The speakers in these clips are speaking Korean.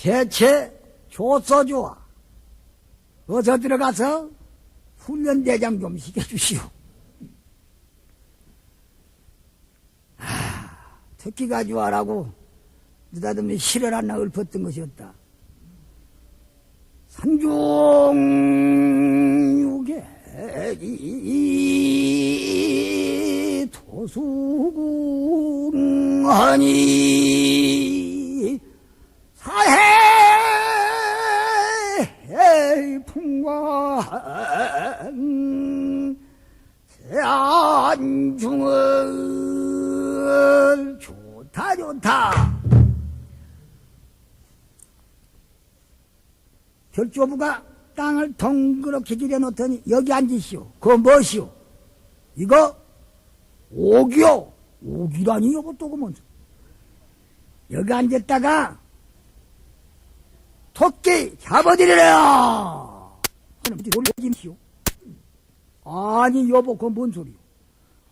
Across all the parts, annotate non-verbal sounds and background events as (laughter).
대체 좋아. 어서 들어가서 훈련대장 좀 시켜주시오. 아, 특기가 좋아라고 느닷없이 실을 하나 읊었던 것이었다. 산중육에 이 도수궁하니 별조부가 땅을 덩그렇게 길어놓더니 여기 앉으시오. 그거 무엇이오? 이거 옥이라니 이거 또 그뭔 여기 앉았다가 토끼 잡아드리라 하는 놀라짐시오. 아니 여보 그건 뭔 소리요?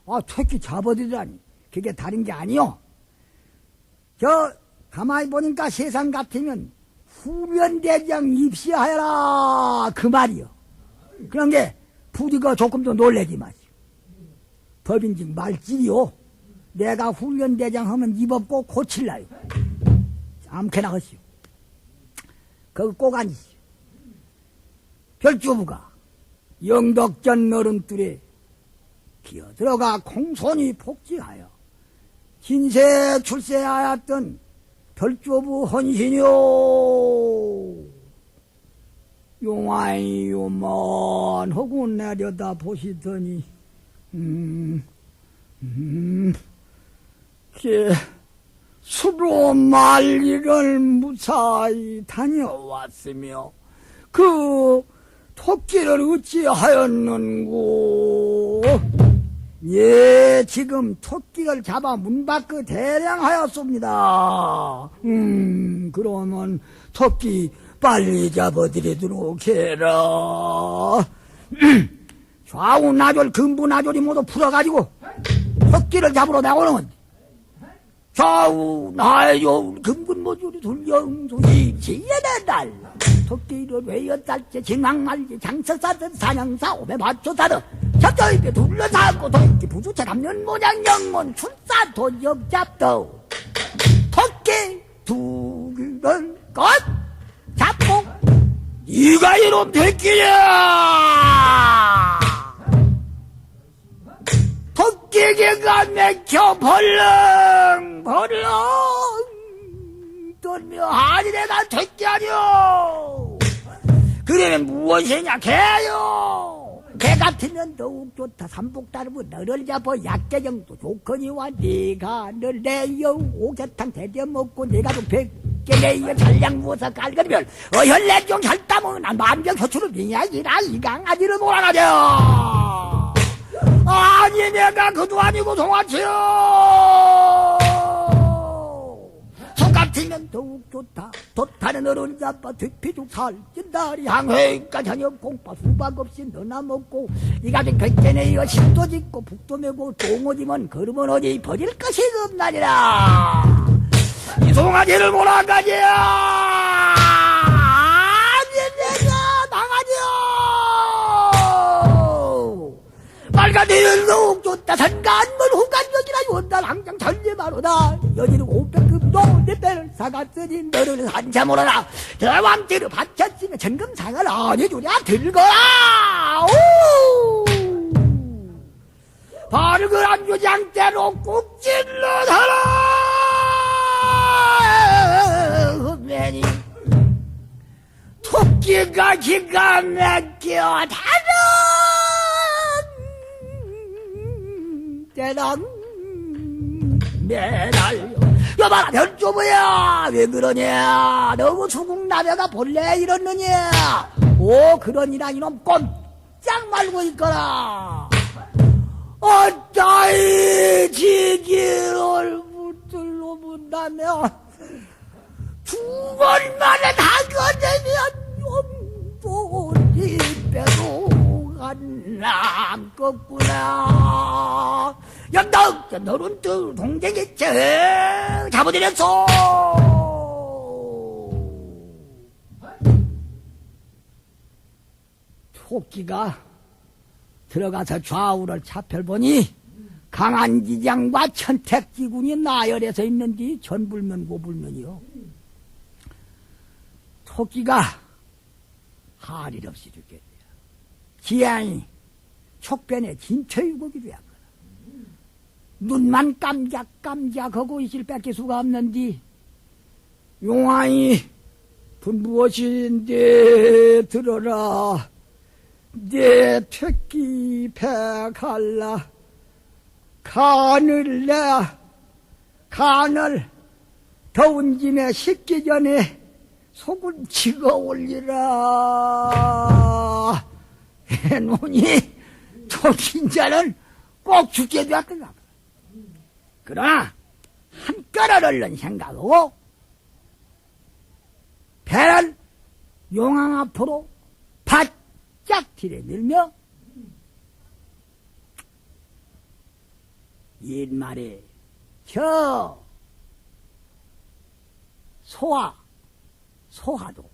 아 토끼 잡아드리라니. 그게 다른 게 아니요. 저 가만히 보니까 세상 같으면 후면대장 입시하여라. 그 말이요 그런 게 부디가 조금 더 놀래지 마시오. 법인즉 말질이요. 내가 훈련대장 하면 입 없고 고칠라요. 아무렇게나 하시오. 거기 꼭 앉으시오. 별주부가 영덕전 너른둘에 기어 들어가 공손히 복지하여 진세 출세하였던 별주부 헌신이요. 용화이 요만하고 내려다 보시더니 음, 음, 게 수로 말리를 무사히 다녀왔으며 그 토끼를 어찌하였는고 예 지금 토끼를 잡아 문 밖에 대량하였습니다. 음 그러면 토끼 빨리 잡아드리도록 해라. 좌우 나졸 근부 나졸이 모두 풀어가지고 토끼를 잡으러 나오는 좌우 나졸 근분 모조리 돌영소이 지혜대달 토끼를 외였달지 진왕말지 장서사든 사냥사 오매 맞춰사든 셔저입에 둘러싸고 도끼 부수채 담는 모양 영문 출사 도역 잡도. 토끼 두기를 것 잡고. 네가 이놈 새끼야 토끼개가 맥혀 벌렁 벌렁. 떨며 새끼 아니오. 그러면 무엇이냐 개요? 개 같으면 더욱 좋다. 삼복 따르면 너를 잡아 약재정도. 좋거니와 네가 널 내여 오개탕 대려 먹고 내가 좀 백개 내여 전량 무어서 갈거리면 어혈내종 난 만병 효출을 니야 이라 이강아지를 몰아가려 아니 내가 그도 아니고 송아치요! 소 같으면 더욱 좋다. 돛타는 어른 잡아 뒤피죽 살찐다리 항회가 저녁 공파 수박 없이 너나 먹고 이가 좀 객견에 신도 짓고 북도 메고 똥오지면 걸으면 어디 버릴 것이 없나니라. 이 송아지를 몰아가지야 말가니를 더욱 좋다. 산간물 후간역이라 요날 항상 전제마로다. 여기는 오백금도 내 배를 사갔으니 너를 한참오라라. 저 왕띠를 바쳤으면 전금 상을 안 해주랴. 들거라! 오! 바르그 안주장대로 꾹 찔러서라 흡면이 토끼가 기가 막혀. 다 른 대단 매달 여봐라 별조부야. 왜 그러냐? 너무 수국나베가 본래 이렇느냐? 오 그러니라 이놈 꼼짝 말고 있거라. 어따이 지기를 붙들러 본다며. 두 번만에 다거되면 용돈이 빼도 안 남겠구나 그 너는 또 동댕이 쫙 잡아들였어. 토끼가 들어가서 좌우를 차펴보니 강한지장과 천택지군이 나열해서 있는지 전불면 고불면이요. 토끼가 할일 없이 죽겠대요 지양이 촉변에 진처유곡이 되었다. 눈만 깜짝깜짝하고 있을 밖에 수가 없는디. 용왕이 분무엇인데 들어라. 내 퇴끼 배갈라. 간을 내 간을 더운 김에 식기 전에 속은 치고 올리라. 해놓으니 토kin자는 꼭 죽게 되었던가 그러나 한껏을 얼른 생각하고 배를 용왕 앞으로 바짝 들여밀며 옛말에 저 소화 소화도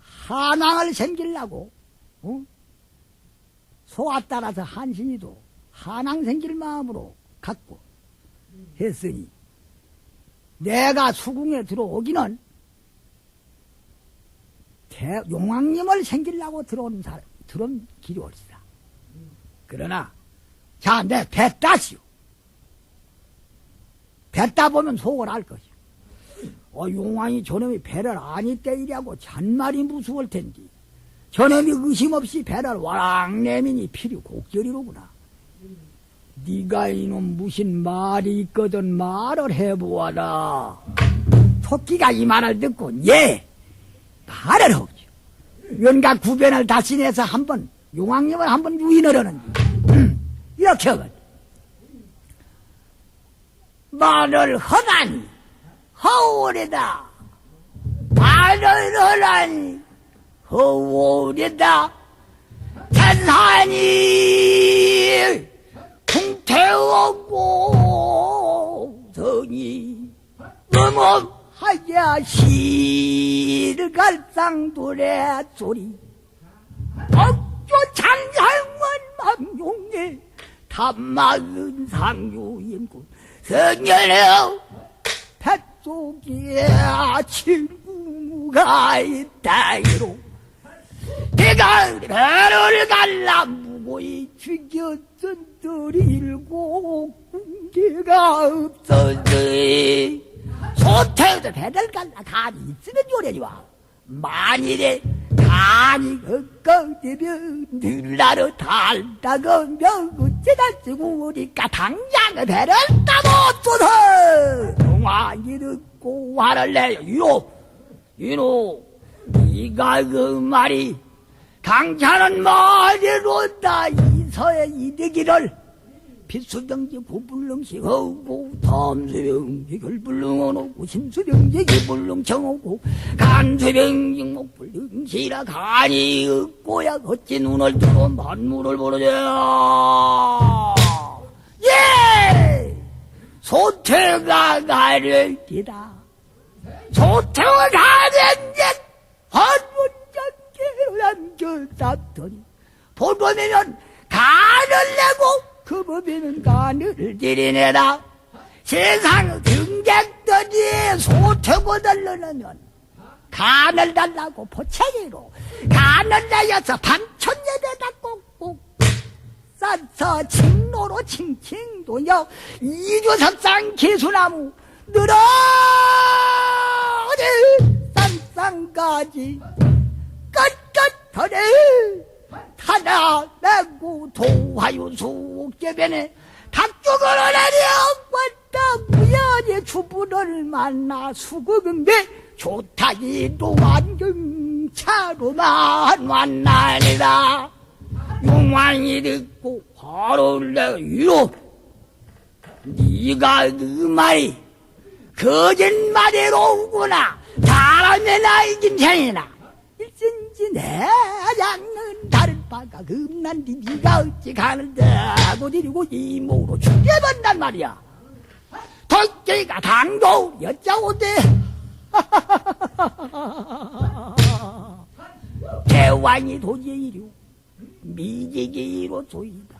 한왕을 생기려고 어? 소화 따라서 한신이도 한왕 생길 마음으로 갖고 했으니 내가 수궁에 들어오기는 대, 용왕님을 생기려고 들어온 사람, 들어온 길이 옳시다. 그러나, 자, 내 뱉다시오. 뱉다 보면 속을 알 것이오. 어, 용왕이 저놈이 배를 아니 때이라고 잔말이 무서울 텐디. 저놈이 의심 없이 배를 와랑 내미니 필요 곡절이로구나. 네가 이놈 무슨 말이 있거든 말을 해보아라. 토끼가 이 말을 듣고 예 말을 하죠. 연가 구변을 다시 내서 한번 용왕님을 한번 유인을 하는 (clears throat) 이렇게 하거든. 말을 하다니 허울이다. 말을 하다니 허울이다. 풍 성이 어멈하야 시를 갈상도래 소리. 억조 장상원 망용에 탐막은 상유인군 성년의 뱃속에 친구가 있다이로. 내가 배를 갈라 무고히 죽였 던 들이 일곱 군계가 없었으니 소태도 배를 갈라 간이 있으면 요래니와 만일에 간이 헛거되면 늘나로 어째다 쓰고 오니까 당장 배를 쏘서. 용왕이 듣고 화를 내요. 이노 이노 네가 그 말이 강찬은 말이로다 이서의 이득이를 필수병지 구불능식하고 탐수병지 결불능하고 심수병지 기불능청하고 간수병지 목불능시라 간이 없고야 어찌 눈을 뜨고 만물을 보르자 예! 소태가 가를기다 소태가 가는지 한문장계를 남겨놨더니 보름이면 간을 내고 그 법에는 간을 들이내라. 세상 등객들이 소태고들 넣으면 간을 달라고 포차기로 간을 내어서 밤천년에다 꼭꼭 싸서 칭로로 칭칭도여 이조섭상 개수나무 늘어 산상까지 끝끝터래 하나 내고 도하유 수옥제변에 닭죽을 내려 왔다. 무연의 주부를 만나 수국은데 좋다기도 완경차로만 만나니라. 용왕이 듣고 화를 내이로 네가 그 말이 거짓말이로구나. 사람의 나이 김생이나. 일생지 내양 바가 금난디 네가 어찌 가는데 하고 데리고 이모로 죽여본단 말이야. 토끼가 당도 여자오대. (laughs) 대왕이 도제 이류 미지기로 조이다.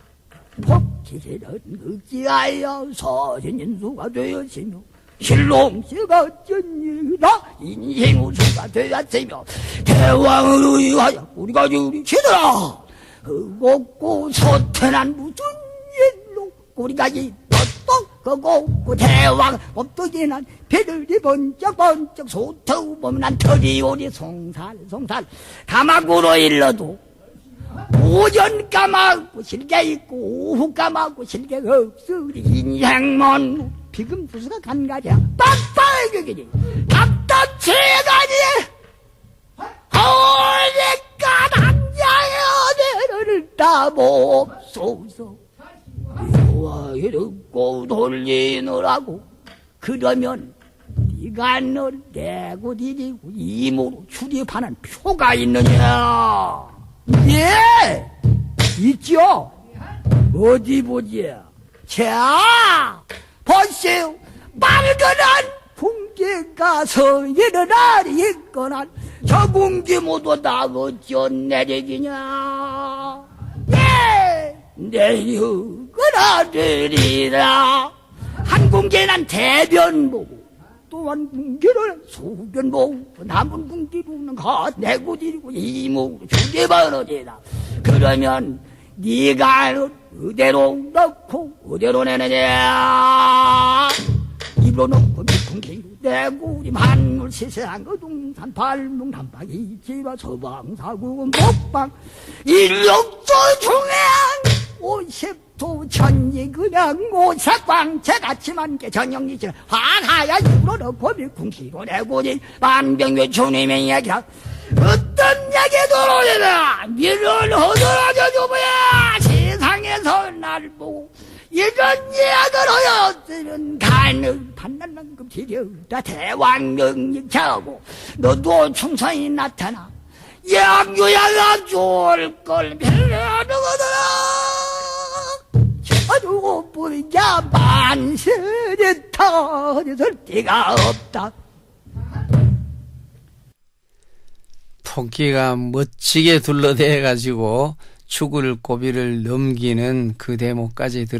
법치를 의지하여 서신인수가 되었으며 신롱씨가 전이라 인생우수가 되었으며 대왕을 위하여 우리가 유리치더라 흑옥고 소태난 무슨 일로 우리가 이떴떡 그고 그 대왕 없더기난 배들이 번쩍 번쩍 소태우 보면 난 터리오리 송살 송살. 가마구로 일러도 오전 까마고 실게 있고 오후 까마고 실게 없으리 인생먼 비금 부수가 빡빡이지 답답체가니 어디까 당장에 어디를 따봅소서. 여와에 듣고 돌리느라고. 그러면 네가 널 내고 디디고 이모로 출입하는 표가 있느냐? 예! 있죠 어디 보지? 자 보시오 빨간한 풍기 가 서이는 날이 있거나 저 풍기 모두 다 어찌 내리기냐? 예 내리거나 내리라. 한 공기는 대변 보고 또한 분기를 소변 보고 남은 분기로는 가 내고 드리고 이목으로 벌어지다 그러면 네가 의대로 넣고 의대로 내느냐? 입으로 넣고 미풍기로 내고 우리 만물 세상 어둥산 발목 남방이 지와 서방사구 목방 일육조 중앙 오십도 천리 그냥 오색광 제같이만 게 전영리지 화하야 입으로 넣고 미풍기로 내고니 만병의 주님의 이야기야 어떤 얘기 들어오냐 니를 허들어져 줘봐야. 세상에서 날 보고 이런 이야기를 하였으면 간을 판단한 급 지려다 대왕령이 자고 너도 충성이 나타나. 양유야가 좋을 걸 별하는 거더라 저주고 뿌리자 만세를 터졌을 데가 없다 토끼가 멋지게 둘러대가지고 죽을 고비를 넘기는 그 대목까지 들